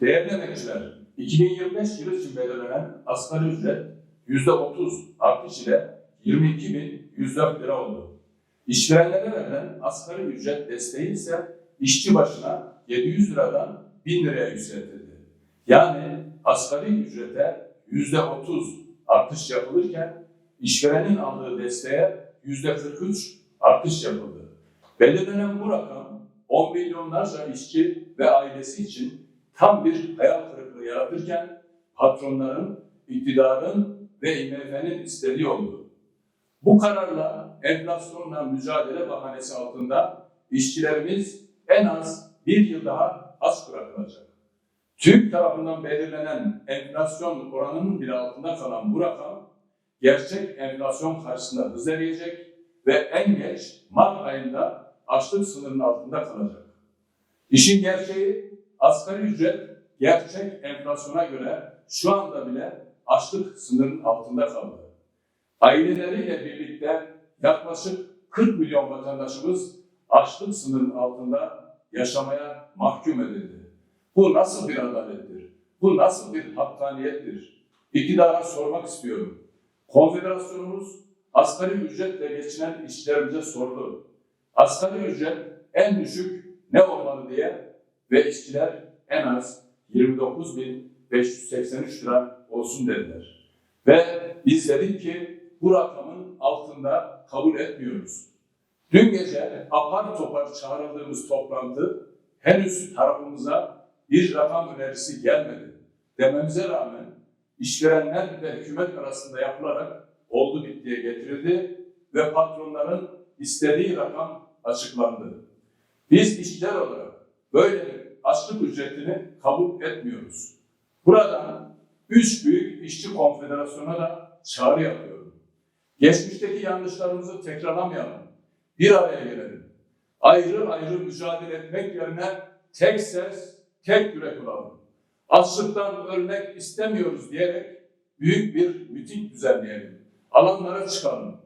Değerli emekçiler, 2025 yılı için belirlenen asgari ücret %30 artış ile 22.104 lira oldu. İşverenlere verilen asgari ücret desteği ise işçi başına 700 liradan 1000 liraya yükseltildi. Yani asgari ücrete %30 artış yapılırken işverenin aldığı desteğe %43 artış yapıldı. Belirlenen bu rakam 10 milyonlarca işçi ve ailesi için tam bir hayal kırıklığı yaratırken patronların, iktidarın ve IMF'nin istediği oldu. Bu kararla enflasyonla mücadele bahanesi altında işçilerimiz en az bir yıl daha aç bırakılacak. TÜİK tarafından belirlenen enflasyon oranının bile altında kalan bu rakam gerçek enflasyon karşısında hız eriyecek ve en geç Mart ayında açlık sınırının altında kalacak. İşin gerçeği asgari ücret gerçek enflasyona göre şu anda bile açlık sınırının altında kaldı. Aileleriyle birlikte yaklaşık 40 milyon vatandaşımız açlık sınırının altında yaşamaya mahkum edildi. Bu nasıl bir adalettir? Bu nasıl bir hakkaniyettir? İktidara sormak istiyorum. Konfederasyonumuz asgari ücretle geçinen işçilerimize sordu. Asgari ücret en düşük ne olmalı diye ve işçiler en az 29.583 lira olsun dediler. Ve biz dedik ki bu rakamın altında kabul etmiyoruz. Dün gece apar topar çağrıldığımız toplantı henüz tarafımıza bir rakam önerisi gelmedi dememize rağmen işverenler ve hükümet arasında yapılarak oldu bittiye getirildi ve patronların istediği rakam açıklandı. Biz işçiler olarak böyle bir açlık ücretini kabul etmiyoruz. Buradan üç büyük işçi konfederasyona da çağrı yapıyorum. Geçmişteki yanlışlarımızı tekrarlamayalım. Bir araya gelelim. Ayrı ayrı mücadele etmek yerine tek ses, tek yürek olalım. Açlıktan ölmek istemiyoruz diyerek büyük bir miting düzenleyelim. Alanlara çıkalım.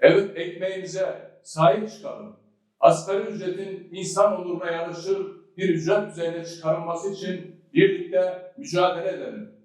Evet ekmeğimize sahip çıkalım. Asgari ücretin insan onuruna yarışır bir ücret düzeyine çıkarılması için birlikte mücadele edelim.